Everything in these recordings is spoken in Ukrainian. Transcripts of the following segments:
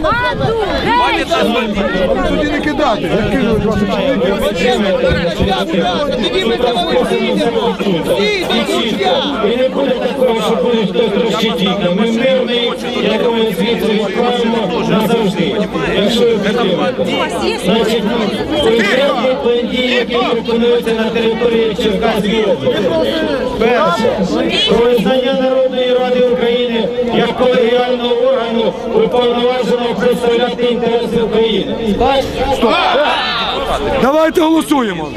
Madu! Тоді не кидати. Як кинули 20 І не буде такого, що буде хтось. Ми мирний, звідси відправимо на території про визнання Народної Ради України як колегіального органу уповноваженого представляти інтереси України. Так? Давайте голосуємо.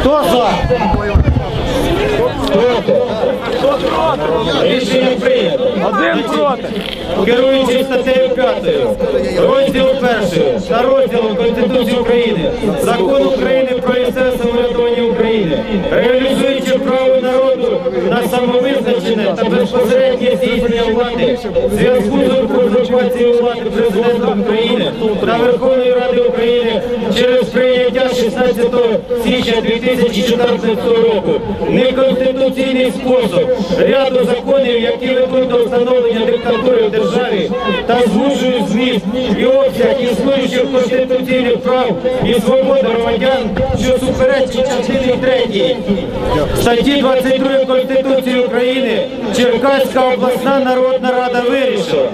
Хто за? Проти? Рішення прийнято. Один проти. Керуючись статтею 5, розділу 1 та розділом Конституції України, Закон України про місцеве самоврядування України, реалізуючи право народу на самовизначене та безпосереднє здійснення влади, зв'язку з узурпацією влади президента України та Верховної Ради України через прийняття 16 січня 2014 року. Неконституційний спосіб ряду законів, які ведуть до встановлення диктатури в державі та звужують зміст і обсяг існуючих конституційних прав і свобод громадян, що суперечить частині 3 статті 22 Конституції України Черкаська обласна народна рада вирішила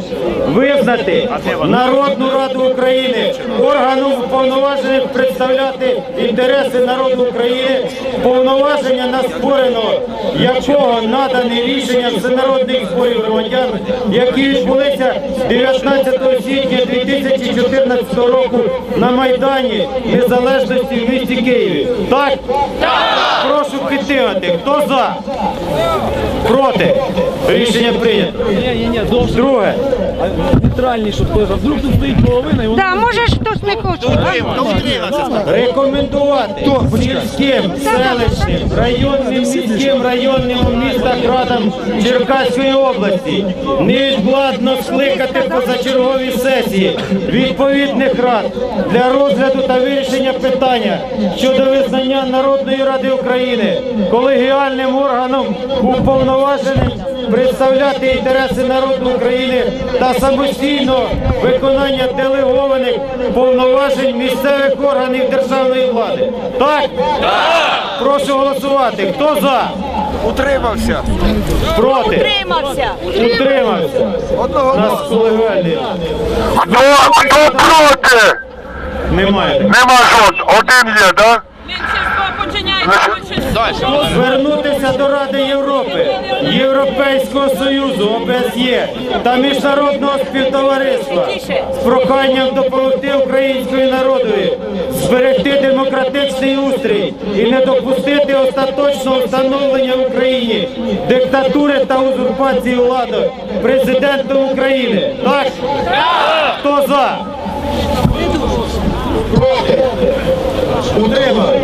визнати Народну Раду України органом уповноважених представляти інтереси народу України, повноваження на створеного якого надані рішення всенародних зборів громадян, які відбулися 19 січня 2014 року на Майдані Незалежності в місті Києві. Так? Прошу підтримати. Хто за? Проти? Рішення прийнято. Друге. Нейтральний, щоб хтось, вдруг тут стоїть половина, і воно Да, може ж хтось не хоче. Рекомендувати сільським, селищним, районним, міським, районним у містах радам Черкаської області невідкладно скликати позачергові сесії відповідних рад для розгляду та вирішення питання щодо визнання Народної Ради України колегіальним органом уповноваженим представляти інтереси народу України та самостійно виконання делегованих повноважень місцевих органів державної влади. Так? Прошу голосувати. Хто за? Утримався. Проти? Утримався. Утримався. Одного Нас колегіальний Хто, хто проти? немає. Нема жод. Один є, да? Меншинство починається меншинство. Звернутися до Ради Європи, Європейського Союзу, ОБСЄ та міжнародного співтовариства з проханням допомогти української народові зберегти демократичний устрій і не допустити остаточного встановлення в Україні диктатури та узурпації влади президентом України. Так? Хто за? Проти? Утримав?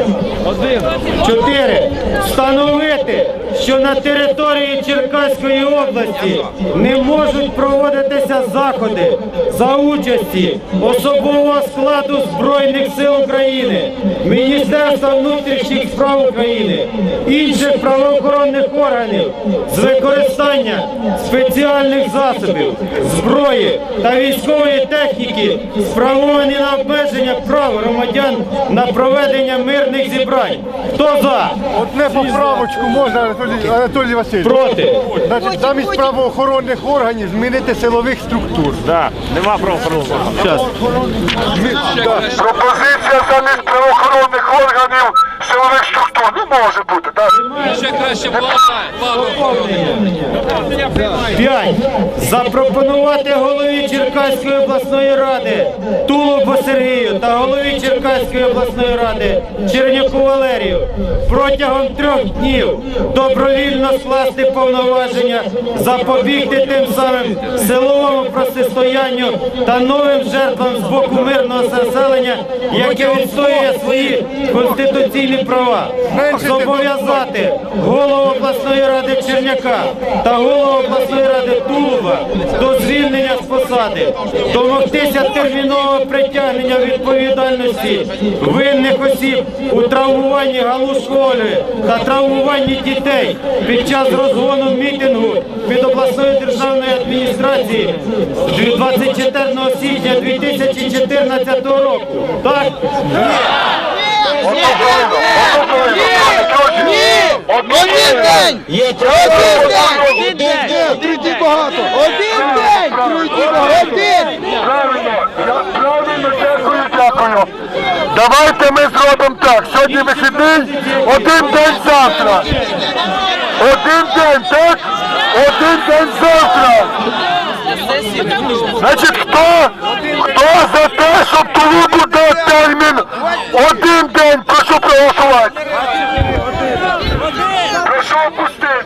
Чотири. Встановити, що на території Черкаської області не можуть проводитися заходи за участі особового складу Збройних сил України, Міністерства внутрішніх справ України, інших правоохоронних органів з використання спеціальних засобів, зброї та військової техніки, спрямовані на обмеження прав громадян на проведення мирних зібрань. Хто за? Одне поправочку можна, Анатолій, Анатолій Васильович. Проти? Значить, замість правоохоронних органів змінити силових структур. Нема правоохоронних органів. Пропозиція замість правоохоронних органів силових структур не може бути, так? Ще краще. П'ять. Запропонувати голові Черкаської обласної ради Сергію та голові Черкаської обласної ради Черняку Валерію протягом трьох днів добровільно скласти повноваження, запобігти тим самим силовому протистоянню та новим жертвам з боку мирного населення, яке відстоює свої конституційні права. зобов'язати голову обласної ради Черняка та голову обласної ради Тулуба до звільнення з посади, домогтися термінового притягнення відповідальності винних осіб у травмуванні галушколі та травмуванні дітей під час розгону мітингу від обласної державної адміністрації 24 січня 2014 року. Так? Одноправильно, одноправильно. Один день! Один день! Багато! Один день! Трійти багато! Один! Правильно, я правильно, дякую, дякую. Давайте ми зробимо так. Сьогодні вихідний, один день завтра. Один день, так? Один день завтра. Значить, хто, хто за те, щоб Тулубу дав термін один день, прошу проголосувати. Опустити.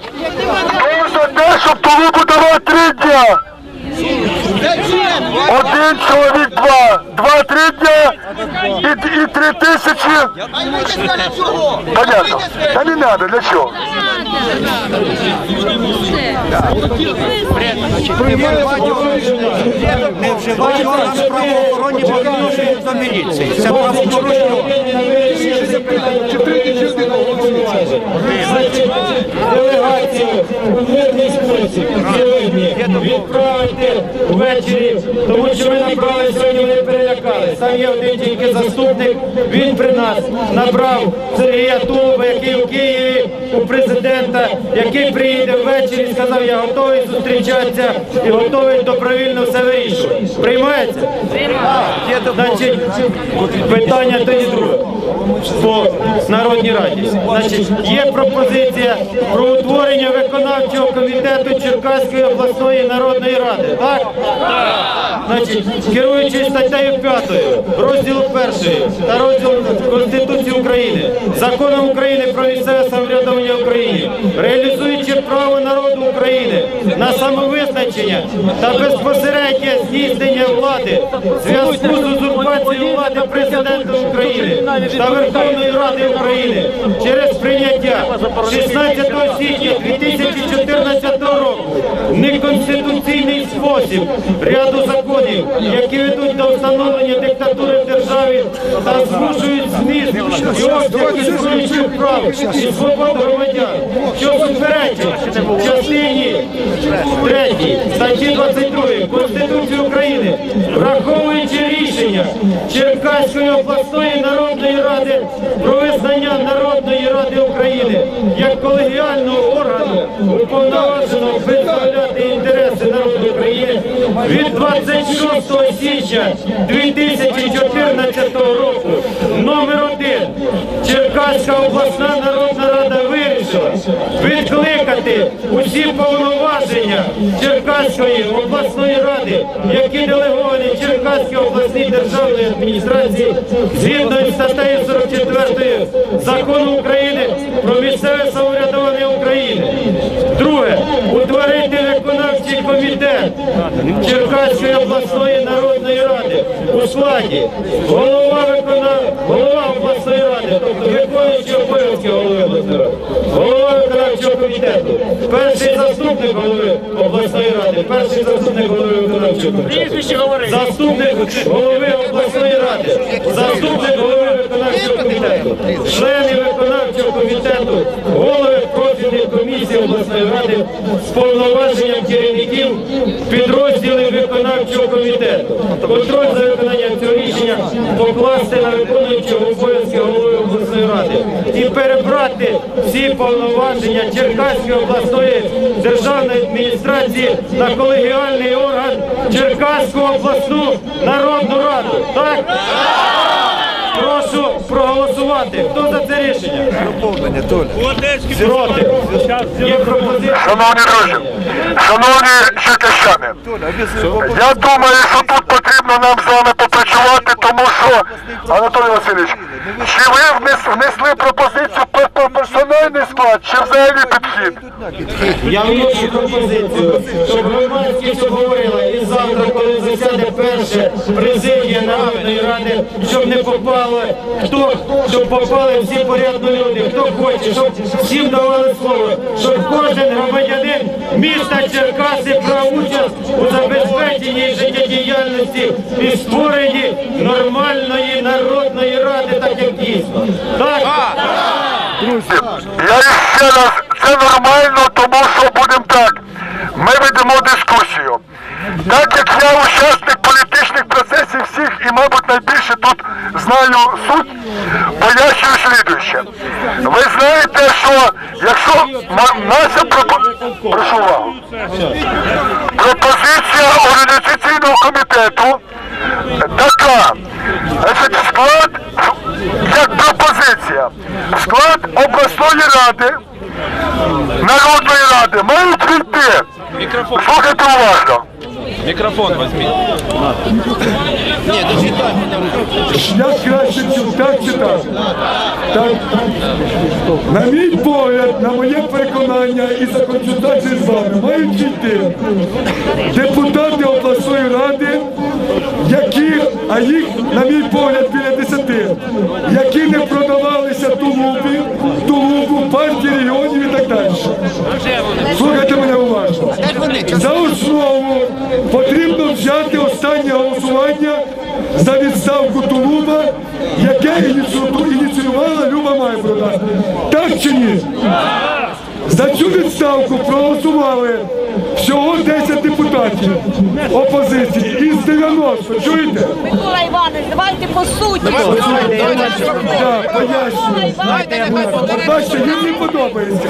Хто за те, щоб Тулубу давав три дня? Один чоловік два. Два-три дня і, і три тисячі. Понятно. Та не треба, для чого? не вживає орган правоохоронні по до міліції. Це правопорушення. Делегацію у мирний спосіб сьогодні відправити ввечері, тому що ми набрали сьогодні, вони перелякались. Там є один тільки заступник, він при нас набрав Сергія Тулуба, який у Києві у президента, який приїде ввечері сказав, я готовий зустрічатися і готовий добровільно все вирішувати. Приймається? Значить, питання тоді друге. По Народній Раді. Значить, є пропозиція про утворення виконавчого комітету Черкаської обласної народної ради. Так? Значить, керуючись статтею 5 розділу 1 та розділу Конституції України, законом України про місцеве самоврядування в Україні, реалізуючи право народу України на самовизначення та безпосереднє здійснення влади зв'язку з узурпацією влади президента України та Верховної Ради України через прийняття 16 січня 2014 року. Неконституційний спосіб ряду законів, які ведуть до встановлення диктатури в державі та змушують зміст і обсяг існуючих прав і свобод громадян, що суперечить частині 3 статті 22 Конституції України, враховуючи рішення Черкаської обласної народної ради про визнання України як колегіального органу, уповноваженого представляти інтереси народу України. Від 26 січня 2014 року. Номер 1 Черкаська обласна народна рада відкликати усі повноваження Черкаської обласної ради, які делеговані Черкаській обласній державної адміністрації згідно із статтею 44 закону України про місцеве самоврядування України. Друге, утворити виконавчий комітет Черкаської обласної народної ради у складі голова виконав... голова обласної ради, тобто виконуючий обов'язки голови обласної ради, голова виконавчого комітету, перший заступник голови обласної ради, перший заступник голови виконавчого комітету, заступник голови обласної ради, заступник голови виконавчого комітету, члени виконавчого комітету, голови профільних комісій обласної ради з повноваженням керівників підрозділів виконавчого комітету. Контроль за виконанням цього рішення покласти на виконуючого обов'язки голови обласної ради і перебрати всі повноваження Черкаської обласної державної адміністрації на колегіальний орган Черкаську обласну народну раду. Так? Прошу проголосувати. Хто за це рішення? Доповнення, Проти. Є пропозиція. Шановні друзі, шановні черкащани, я думаю, що тут потрібно нам з вами попрацювати, тому що, Анатолій Васильович, чи ви внесли пропозицію про персональний склад, чи взагалі підхід? Я вношу пропозицію, щоб громадськість обговорила і завтра, коли засяде по-перше, президія Народної Ради, щоб не попало, хто, щоб попали всі порядні люди, хто хоче, щоб всім давали слово, щоб кожен громадянин міста Черкаси брав участь у забезпеченні життєдіяльності і створенні нормальної народної ради, так як дійсно. Так? Я ще раз, це нормально, тому що будемо так. Ми ведемо дискусію. Так як я учасник політичних процесів всіх і, мабуть, найбільше тут знаю суть, пояснюю слідуюче. Ви знаєте, що якщо наша. Пропозиція організаційного комітету така. Значить, склад, як пропозиція, склад обласної ради, народної ради мають війти. Мікрофон, Слухайте уважно. мікрофон візьміть. Як краще чув, так чи так? Так. На мій погляд, на моє переконання і за консультацію з вами мають йти депутати обласної ради, які, а їх, на мій погляд, біля десяти, які не продавалися Тулубі, Тулубу, партії регіонів і так далі. Слухайте мене уважно. За основу потрібно взяти останнє голосування за відставку Тулуба, яке ініціювала Люба Майброда. Так чи ні? За цю відставку проголосували всього 10 депутатів опозиції із 90. Чуєте? Микола Іванович, давайте по суті. Так, пояснюю. Бачите, їм не подобається.